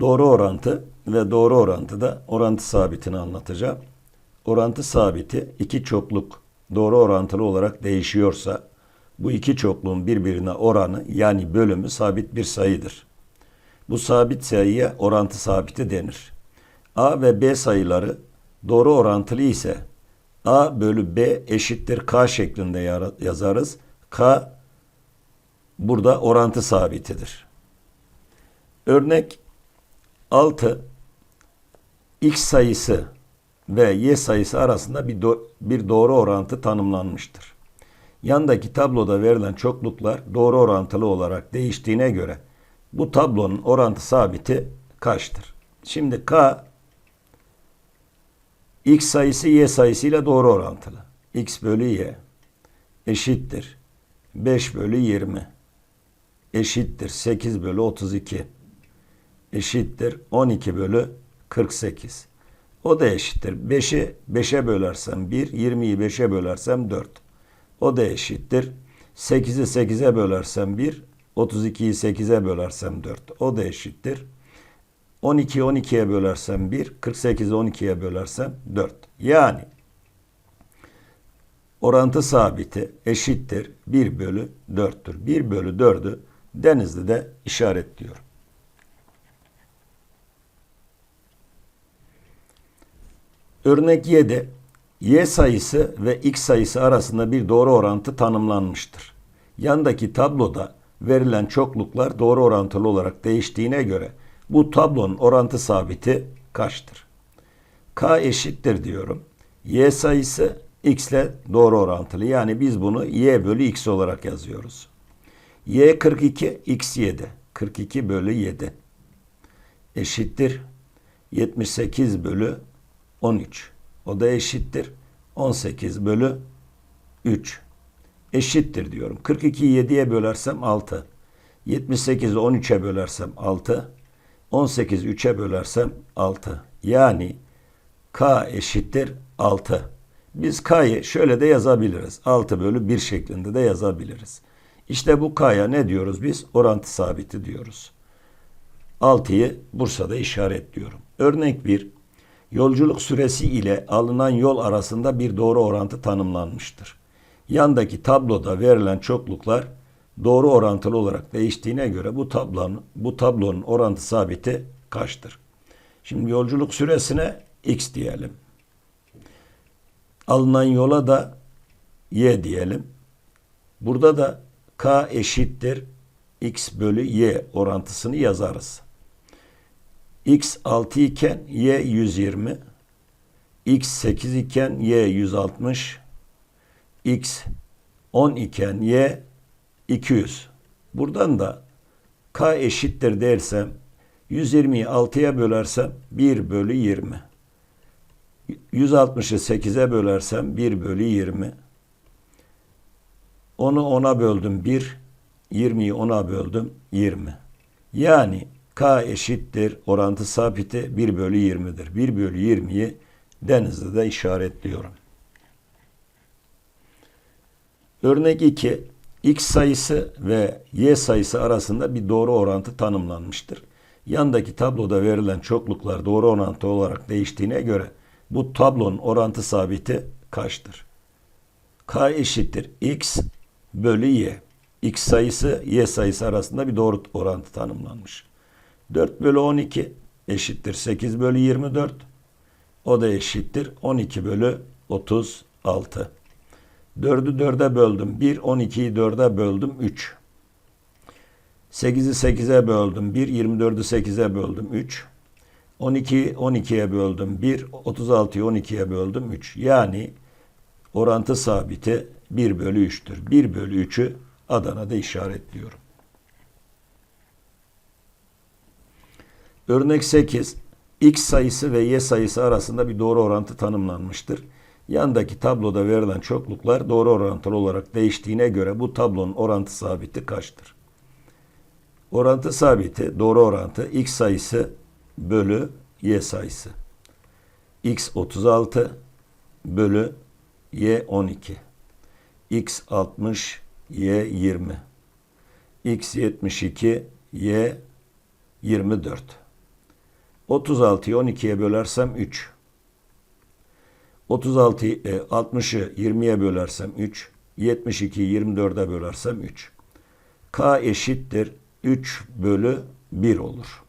Doğru orantı ve doğru orantıda orantı sabitini anlatacağım. Orantı sabiti iki çokluk doğru orantılı olarak değişiyorsa bu iki çokluğun birbirine oranı yani bölümü sabit bir sayıdır. Bu sabit sayıya orantı sabiti denir. A ve B sayıları doğru orantılı ise A bölü B eşittir K şeklinde yazarız. K burada orantı sabitidir. Örnek 6 x sayısı ve y sayısı arasında bir, do- bir doğru orantı tanımlanmıştır. Yandaki tabloda verilen çokluklar doğru orantılı olarak değiştiğine göre bu tablonun orantı sabiti kaçtır? Şimdi k x sayısı y sayısıyla doğru orantılı. x bölü y eşittir 5 bölü 20 eşittir 8 bölü 32 eşittir 12 bölü 48. O da eşittir. 5'i 5'e bölersem 1, 20'yi 5'e bölersem 4. O da eşittir. 8'i 8'e bölersem 1, 32'yi 8'e bölersem 4. O da eşittir. 12'yi 12'ye bölersem 1, 48'i 12'ye bölersem 4. Yani orantı sabiti eşittir 1 bölü 4'tür. 1 bölü 4'ü Denizli'de işaretliyorum. Örnek 7. Y sayısı ve X sayısı arasında bir doğru orantı tanımlanmıştır. Yandaki tabloda verilen çokluklar doğru orantılı olarak değiştiğine göre bu tablonun orantı sabiti kaçtır? K eşittir diyorum. Y sayısı X ile doğru orantılı. Yani biz bunu Y bölü X olarak yazıyoruz. Y 42, X 7. 42 bölü 7 eşittir 78 bölü 13. O da eşittir 18 bölü 3. Eşittir diyorum. 42'yi 7'ye bölersem 6. 78'i 13'e bölersem 6. 18 3'e bölersem 6. Yani K eşittir 6. Biz K'yı şöyle de yazabiliriz. 6 bölü 1 şeklinde de yazabiliriz. İşte bu K'ya ne diyoruz biz? Orantı sabiti diyoruz. 6'yı Bursa'da işaretliyorum. Örnek 1. Yolculuk süresi ile alınan yol arasında bir doğru orantı tanımlanmıştır. Yandaki tabloda verilen çokluklar doğru orantılı olarak değiştiğine göre bu tablonun bu tablonun orantı sabiti kaçtır? Şimdi yolculuk süresine x diyelim. Alınan yola da y diyelim. Burada da k eşittir x bölü y orantısını yazarız. X 6 iken y 120, x 8 iken y 160, x 10 iken y 200. Buradan da k eşittir dersem 120'yi 6'ya bölersem 1 bölü 20. 160'ı 8'e bölersem 1 bölü 20. Onu 10'a böldüm 1. 20'yi 10'a böldüm 20. Yani K eşittir orantı sabiti 1 bölü 20'dir. 1 bölü 20'yi Denizli'de işaretliyorum. Örnek 2. X sayısı ve Y sayısı arasında bir doğru orantı tanımlanmıştır. Yandaki tabloda verilen çokluklar doğru orantı olarak değiştiğine göre bu tablonun orantı sabiti kaçtır? K eşittir X bölü Y. X sayısı Y sayısı arasında bir doğru orantı tanımlanmış. 4 bölü 12 eşittir 8 bölü 24. O da eşittir 12 bölü 36. 4'ü 4'e böldüm 1, 12'yi 4'e böldüm 3. 8'i 8'e böldüm 1, 24'ü 8'e böldüm 3. 12'yi 12'ye böldüm 1, 36'yı 12'ye böldüm 3. Yani orantı sabiti 1 bölü 3'tür. 1 bölü 3'ü Adana'da işaretliyorum. Örnek 8. X sayısı ve Y sayısı arasında bir doğru orantı tanımlanmıştır. Yandaki tabloda verilen çokluklar doğru orantılı olarak değiştiğine göre bu tablonun orantı sabiti kaçtır? Orantı sabiti doğru orantı X sayısı bölü Y sayısı. X 36 bölü Y 12. X 60 Y 20. X 72 Y 24. 36'yı 12'ye bölersem 3. 36 e, 60'ı 20'ye bölersem 3. 72'yi 24'e bölersem 3. K eşittir 3 bölü 1 olur.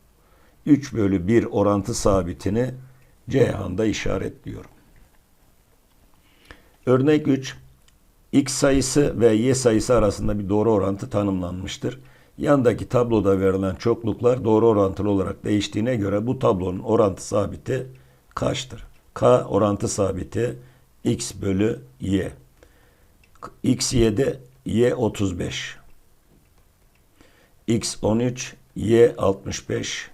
3 bölü 1 orantı sabitini Ceyhan'da işaretliyorum. Örnek 3. X sayısı ve Y sayısı arasında bir doğru orantı tanımlanmıştır. Yandaki tabloda verilen çokluklar doğru orantılı olarak değiştiğine göre bu tablonun orantı sabiti kaçtır? K orantı sabiti X bölü Y. X 7, Y 35. X 13, Y 65.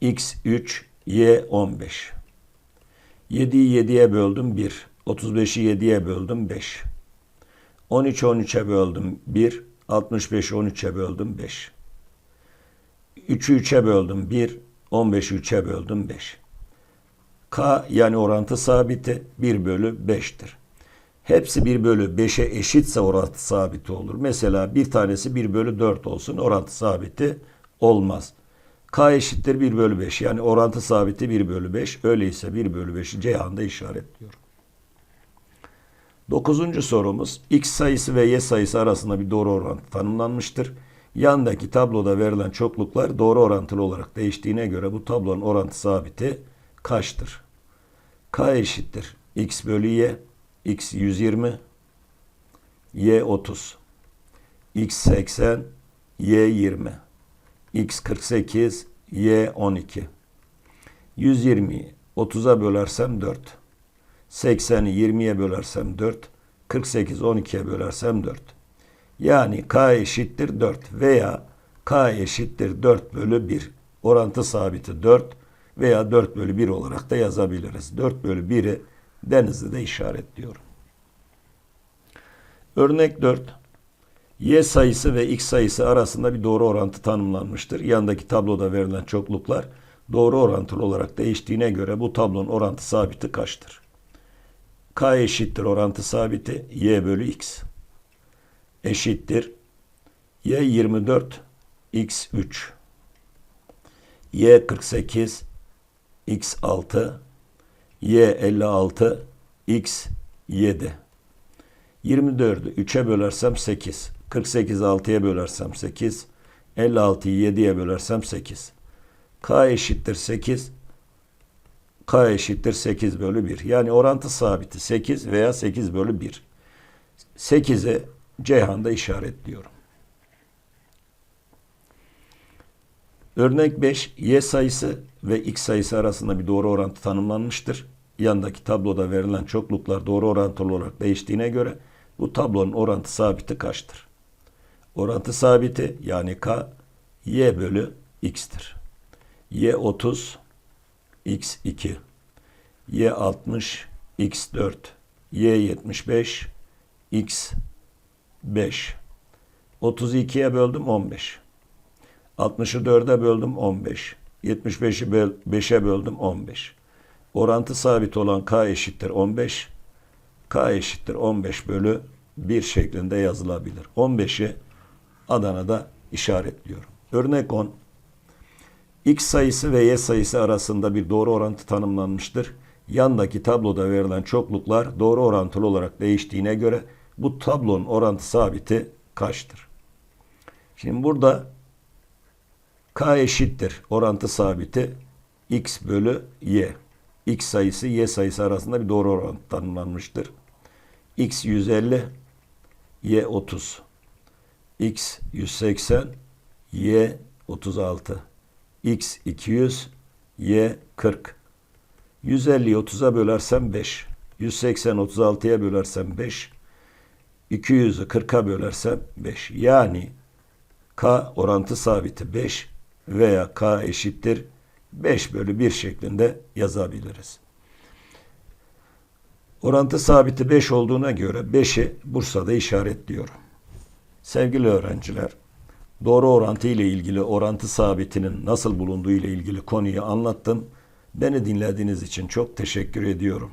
X 3, Y 15. 7'yi 7'ye böldüm 1. 35'i 7'ye böldüm 5. 13 13'e böldüm 1. 65'i 13'e böldüm 5. 3'ü 3'e böldüm 1. 15'i 3'e böldüm 5. K yani orantı sabiti 1 bölü 5'tir. Hepsi 1 bölü 5'e eşitse orantı sabiti olur. Mesela bir tanesi 1 bölü 4 olsun orantı sabiti olmaz. K eşittir 1 bölü 5 yani orantı sabiti 1 bölü 5. Öyleyse 1 bölü 5'i Ceyhan'da işaretliyorum. Dokuzuncu sorumuz x sayısı ve y sayısı arasında bir doğru orantı tanımlanmıştır. Yandaki tabloda verilen çokluklar doğru orantılı olarak değiştiğine göre bu tablonun orantı sabiti kaçtır? K eşittir x bölü y, x 120, y 30, x 80, y 20, x 48, y 12. 120'yi 30'a bölersem 4. 80'i 20'ye bölersem 4. 48 12'ye bölersem 4. Yani k eşittir 4 veya k eşittir 4 bölü 1. Orantı sabiti 4 veya 4 bölü 1 olarak da yazabiliriz. 4 bölü 1'i denizde işaretliyorum. Örnek 4. Y sayısı ve X sayısı arasında bir doğru orantı tanımlanmıştır. Yandaki tabloda verilen çokluklar doğru orantılı olarak değiştiğine göre bu tablonun orantı sabiti kaçtır? K eşittir orantı sabiti Y bölü X. Eşittir Y 24 X 3. Y 48 X 6. Y 56 X 7. 24'ü 3'e bölersem 8. 48 6'ya bölersem 8. 56'yı 7'ye bölersem 8. K eşittir 8. K eşittir 8 bölü 1. Yani orantı sabiti 8 veya 8 bölü 1. 8'i Ceyhan'da işaretliyorum. Örnek 5. Y sayısı ve X sayısı arasında bir doğru orantı tanımlanmıştır. Yandaki tabloda verilen çokluklar doğru orantılı olarak değiştiğine göre bu tablonun orantı sabiti kaçtır? Orantı sabiti yani K Y bölü X'tir. Y 30 X2 Y 60 X4 Y 75 X5 32'ye böldüm 15 60'ı 4'e böldüm 15 75'i 5'e böldüm 15 Orantı sabit olan K eşittir 15 K eşittir 15 bölü 1 şeklinde yazılabilir. 15'i Adana'da işaretliyorum. Örnek 10 X sayısı ve Y sayısı arasında bir doğru orantı tanımlanmıştır. Yandaki tabloda verilen çokluklar doğru orantılı olarak değiştiğine göre bu tablonun orantı sabiti kaçtır? Şimdi burada K eşittir orantı sabiti X bölü Y. X sayısı Y sayısı arasında bir doğru orantı tanımlanmıştır. X 150, Y 30. X 180, Y 36. X 200, Y 40. 150'yi 30'a bölersem 5. 180 36'ya bölersem 5. 200'ü 40'a bölersem 5. Yani K orantı sabiti 5 veya K eşittir 5 bölü 1 şeklinde yazabiliriz. Orantı sabiti 5 olduğuna göre 5'i Bursa'da işaretliyorum. Sevgili öğrenciler, doğru orantı ile ilgili orantı sabitinin nasıl bulunduğu ile ilgili konuyu anlattım. Beni dinlediğiniz için çok teşekkür ediyorum.